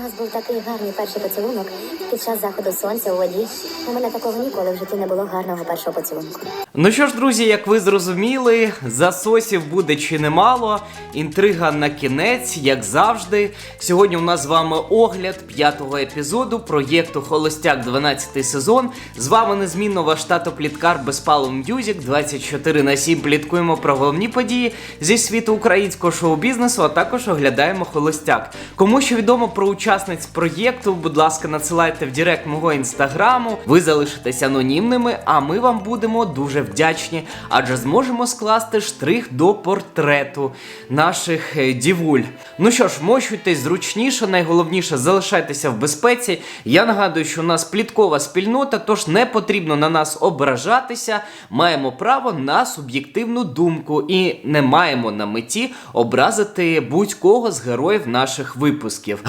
У нас був такий гарний перший поцілунок під час заходу сонця у воді. У мене такого ніколи в житті не було гарного першого поцілунку. Ну що ж, друзі, як ви зрозуміли, засосів буде чи немало. Інтрига на кінець, як завжди. Сьогодні у нас з вами огляд п'ятого епізоду проєкту Холостяк 12 сезон. З вами незмінно ваш тато Пліткар Безпалов Мюзік. 24 на 7 пліткуємо про головні події зі світу українського шоу-бізнесу, а також оглядаємо холостяк. Кому що відомо про учасниць проєкту, будь ласка, надсилайте в директ мого інстаграму. Ви залишитесь анонімними, а ми вам будемо дуже вдячні, адже зможемо скласти штрих до портрету наших е, дівуль. Ну що ж, мощуйтесь зручніше, найголовніше залишайтеся в безпеці. Я нагадую, що у нас пліткова спільнота, тож не потрібно на нас ображатися. Маємо право на суб'єктивну думку і не маємо на меті образити будь-кого з героїв наших випусків.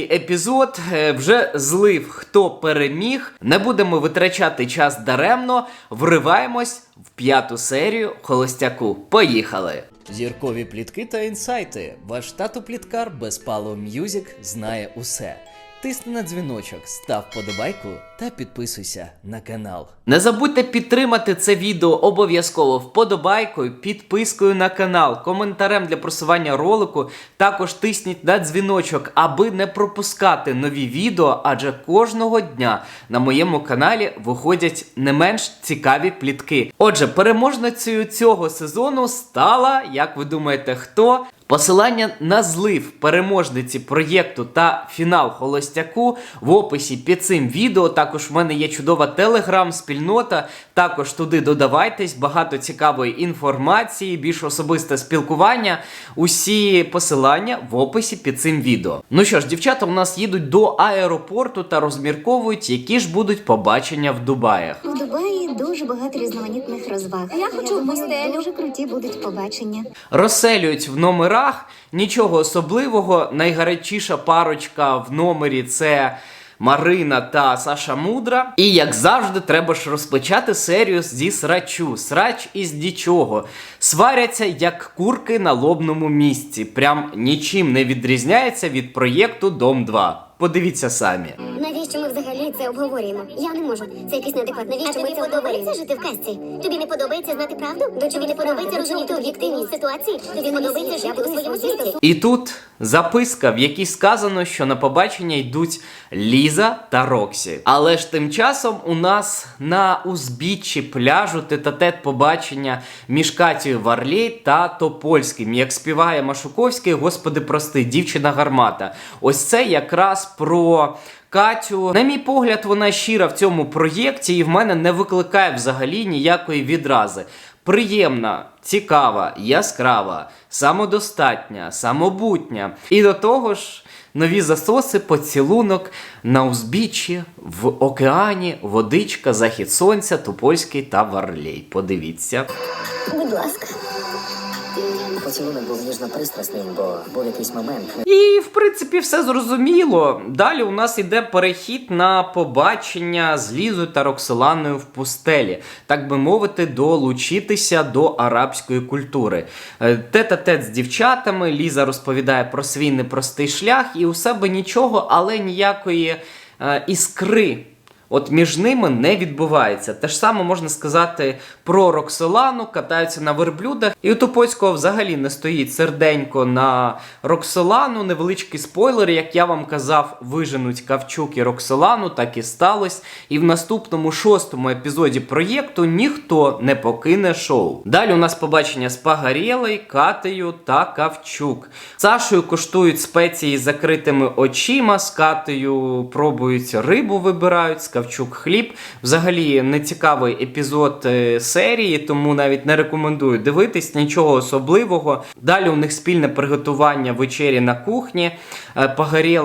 Гарячий епізод е, вже злив, хто переміг. Не будемо витрачати час даремно. Вриваємось в п'яту серію Холостяку. Поїхали! Зіркові плітки та інсайти. Ваш тато пліткар Безпало М'юзік знає усе. Тисни на дзвіночок, став подобайку та підписуйся на канал. Не забудьте підтримати це відео обов'язково вподобайкою, підпискою на канал, коментарем для просування ролику. Також тисніть на дзвіночок, аби не пропускати нові відео, адже кожного дня на моєму каналі виходять не менш цікаві плітки. Отже, переможницею цього сезону стала, як ви думаєте, хто? Посилання на злив переможниці проєкту та фінал холостяку в описі під цим відео. Також в мене є чудова телеграм-спільнота. Також туди додавайтесь, багато цікавої інформації, більш особисте спілкування. Усі посилання в описі під цим відео. Ну що ж, дівчата у нас їдуть до аеропорту та розмірковують, які ж будуть побачення в Дубаях. У Дубаї дуже багато різноманітних розваг. Я хочу в думаю, пустелю. Дуже круті будуть побачення. Розселюють в номерах, нічого особливого. Найгарячіша парочка в номері це. Марина та Саша Мудра. І як завжди, треба ж розпочати серію зі срачу. Срач із нічого. Сваряться як курки на лобному місці. Прям нічим не відрізняється від проєкту Дом 2. Подивіться самі. Навіщо ми взагалі це обговорюємо? Я не можу. Це якийсь неадекват. Навіщо А ми це подобається жити в казці? Тобі не подобається знати правду? До Тобі не подобається розуміти об'єктивність ситуації? Тобі подобається жити у своєму світі? І тут записка, в якій сказано, що на побачення йдуть Ліза та Роксі. Але ж тим часом у нас на узбіччі пляжу тет-а-тет побачення між Катією Варлей та Топольським, як співає Машуковський, Господи, прости, дівчина гармата. Ось це якраз про. Катю, на мій погляд, вона щира в цьому проєкті і в мене не викликає взагалі ніякої відрази. Приємна, цікава, яскрава, самодостатня, самобутня. І до того ж, нові засоси, поцілунок на узбіччі, в океані, водичка, захід сонця, Тупольський та Варлей. Подивіться. Будь ласка. Поцілунок був ніжно пристрасним, бо був якийсь момент. І, в принципі, все зрозуміло. Далі у нас іде перехід на побачення з Лізою та Роксоланою в пустелі, так би мовити, долучитися до арабської культури. Е, Тет-а-тет з дівчатами, Ліза розповідає про свій непростий шлях, і у себе нічого, але ніякої е, іскри. От між ними не відбувається. Те ж саме можна сказати про Роксолану, катаються на верблюдах. І у Тупоцького взагалі не стоїть серденько на Роксолану. Невеличкий спойлер, як я вам казав, виженуть Кавчук і Роксолану, так і сталося. І в наступному шостому епізоді проєкту ніхто не покине шоу. Далі у нас побачення з Пагарєлей, Катею та Кавчук. Сашою коштують спеції з закритими очима, з Катею пробують рибу вибирають. Кавчук хліб. Взагалі нецікавий епізод е, серії, тому навіть не рекомендую дивитись нічого особливого. Далі у них спільне приготування вечері на кухні. Е,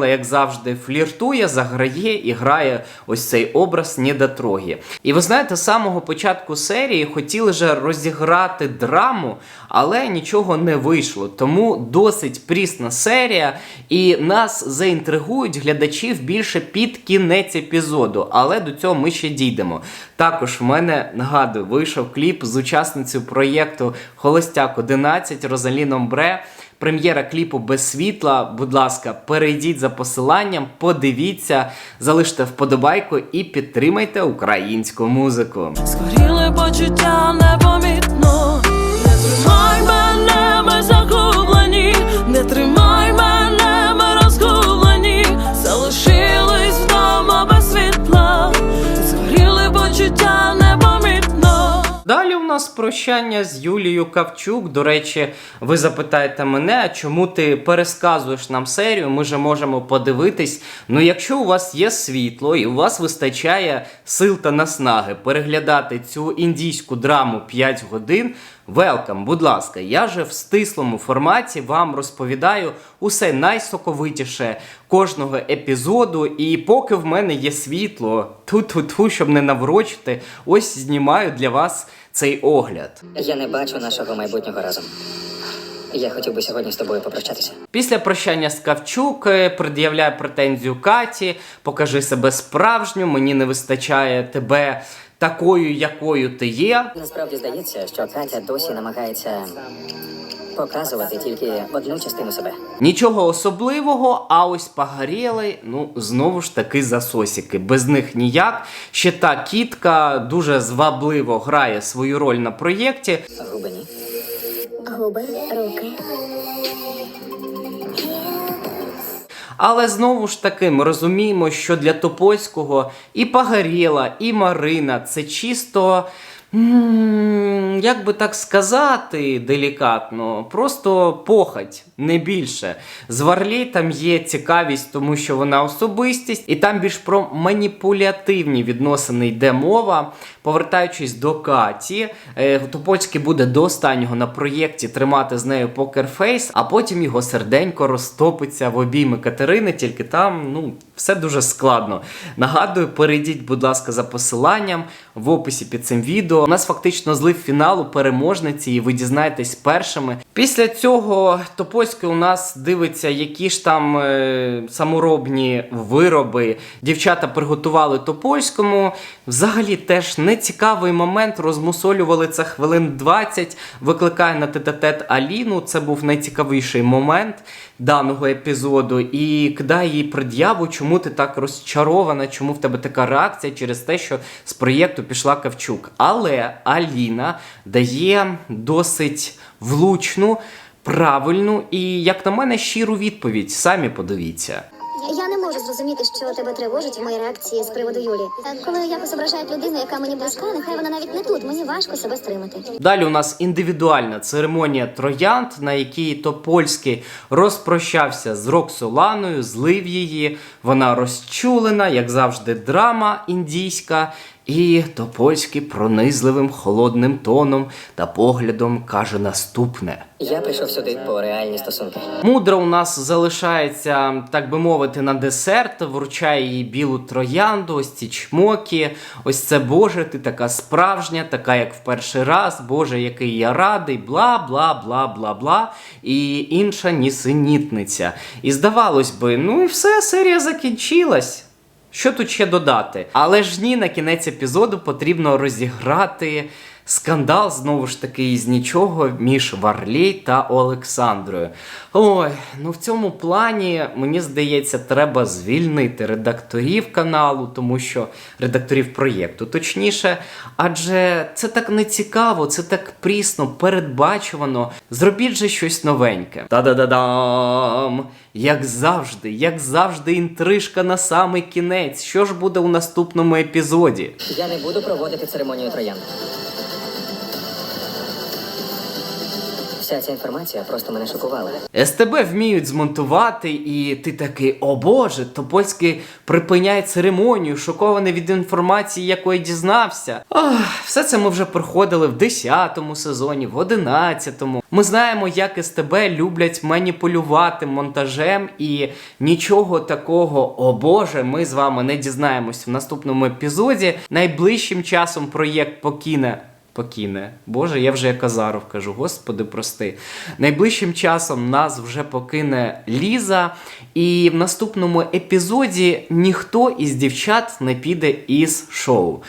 як завжди, фліртує, заграє і грає ось цей образ недотроги. І ви знаєте, з самого початку серії хотіли же розіграти драму, але нічого не вийшло. Тому досить прісна серія, і нас заінтригують глядачів більше під кінець епізоду. Але до цього ми ще дійдемо. Також в мене нагадую, вийшов кліп з учасницею проєкту Холостяк 11 Розаліном Бре. Прем'єра кліпу без світла. Будь ласка, перейдіть за посиланням, подивіться, залиште вподобайку і підтримайте українську музику. Згоріли почуття нас прощання з Юлією Кавчук. До речі, ви запитаєте мене, чому ти пересказуєш нам серію? Ми же можемо подивитись. Ну, якщо у вас є світло і у вас вистачає сил та наснаги переглядати цю індійську драму 5 годин. Велкам, будь ласка, я же в стислому форматі вам розповідаю усе найсоковитіше кожного епізоду. І поки в мене є світло, ту-ту-ту, щоб не наврочити, ось знімаю для вас цей огляд. Я не бачу нашого майбутнього разом. Я хотів би сьогодні з тобою попрощатися. Після прощання з Кавчук е, пред'являє претензію Каті, покажи себе справжню, мені не вистачає тебе такою, якою ти є. Насправді здається, що Катя досі намагається показувати тільки одну частину себе. Нічого особливого, а ось погоріли, ну знову ж таки засосіки. Без них ніяк. Ще та кітка дуже звабливо грає свою роль на проєкті. Губені. Губи, руки. Але знову ж таки ми розуміємо, що для Топольського і Пагаріла, і Марина це чисто. Як би так сказати делікатно, просто похоть, не більше. З Варлей там є цікавість, тому що вона особистість, і там більш про маніпулятивні відносини йде мова. Повертаючись до Каті, е, Топольський буде до останнього на проєкті тримати з нею покерфейс, а потім його серденько розтопиться в обійми Катерини, тільки там ну, все дуже складно. Нагадую, перейдіть, будь ласка, за посиланням в описі під цим відео. У нас фактично злив фіналу переможниці, і ви дізнаєтесь першими. Після цього Топольський у нас дивиться, які ж там е, саморобні вироби дівчата приготували Топольському. Взагалі теж нецікавий момент. Розмусолювали це хвилин 20. Викликає на тет-а-тет Аліну. Це був найцікавіший момент даного епізоду. І кидає їй пред'яву, чому ти так розчарована, чому в тебе така реакція через те, що з проєкту пішла Кавчук. Але Аліна дає досить влучну, правильну і, як на мене, щиру відповідь. Самі подивіться. Зрозуміти, що тебе тривожить в моїй реакції з приводу Юлі. Коли якось ображають людину, яка мені близька, нехай вона навіть не тут. Мені важко себе стримати. Далі у нас індивідуальна церемонія троянд, на якій Топольський розпрощався з Роксоланою, злив її. Вона розчулена, як завжди, драма індійська. І Топольський пронизливим холодним тоном та поглядом каже наступне. Я прийшов сюди по реальні стосунки. Мудра у нас залишається, так би мовити, на десерт, вручає їй білу троянду, ось ці чмоки. Ось це Боже, ти така справжня, така як в перший раз, Боже, який я радий, бла, бла, бла, бла, бла. І інша нісенітниця. І здавалось би, ну і все, серія закінчилась. Що тут ще додати? Але ж ні, на кінець епізоду потрібно розіграти скандал знову ж таки із нічого між Варлей та Олександрою. Ой, ну в цьому плані мені здається, треба звільнити редакторів каналу, тому що редакторів проєкту, точніше, адже це так не цікаво, це так прісно, передбачувано. Зробіть же щось новеньке. Та-да-да-дам! Як завжди, як завжди, інтрижка на самий кінець. Що ж буде у наступному епізоді? Я не буду проводити церемонію троянд. Вся ця інформація просто мене шокувала. СТБ вміють змонтувати, і ти такий, о Боже, Топольський припиняє церемонію, шокований від інформації, якої дізнався. Ох, все це ми вже проходили в 10-му сезоні, в 11-му. Ми знаємо, як СТБ люблять маніпулювати монтажем, і нічого такого, о Боже, ми з вами не дізнаємось в наступному епізоді. Найближчим часом проєкт покине. Покине. Боже, я вже як Казаров кажу, господи, прости. Найближчим часом нас вже покине Ліза, і в наступному епізоді ніхто із дівчат не піде із шоу.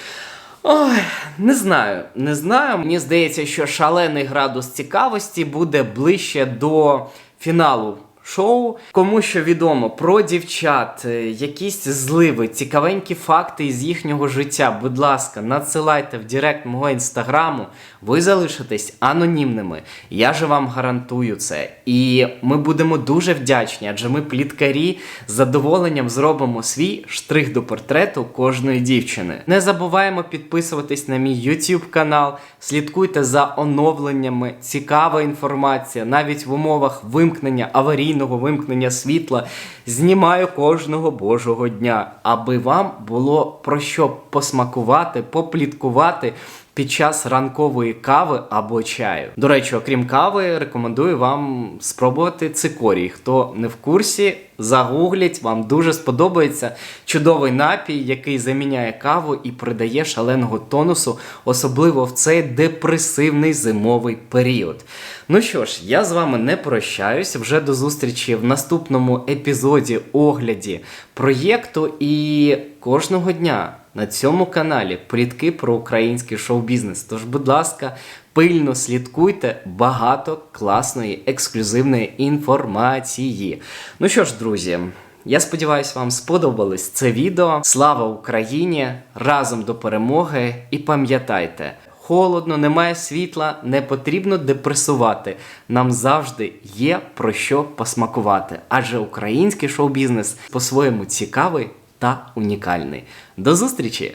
Ой, не знаю, не знаю. Мені здається, що шалений градус цікавості буде ближче до фіналу шоу. Кому що відомо про дівчат, е, якісь зливи, цікавенькі факти із їхнього життя, будь ласка, надсилайте в директ мого інстаграму. Ви залишитесь анонімними. Я же вам гарантую це. І ми будемо дуже вдячні, адже ми пліткарі з задоволенням зробимо свій штрих до портрету кожної дівчини. Не забуваємо підписуватись на мій YouTube канал, слідкуйте за оновленнями, цікава інформація, навіть в умовах вимкнення аварійного вимкнення світла. Знімаю кожного божого дня, аби вам було про що посмакувати, попліткувати під час ранкової кави або чаю. До речі, окрім кави, рекомендую вам спробувати цикорій. Хто не в курсі, загугліть, вам дуже сподобається чудовий напій, який заміняє каву і придає шаленого тонусу, особливо в цей депресивний зимовий період. Ну що ж, я з вами не прощаюсь. Вже до зустрічі в наступному епізоді огляді проєкту і кожного дня на цьому каналі плітки про український шоу-бізнес. Тож, будь ласка, пильно слідкуйте багато класної ексклюзивної інформації. Ну що ж, друзі. Я сподіваюся, вам сподобалось це відео. Слава Україні! Разом до перемоги! І пам'ятайте, холодно, немає світла, не потрібно депресувати. Нам завжди є про що посмакувати. Адже український шоу-бізнес по-своєму цікавий та унікальний. До зустрічі!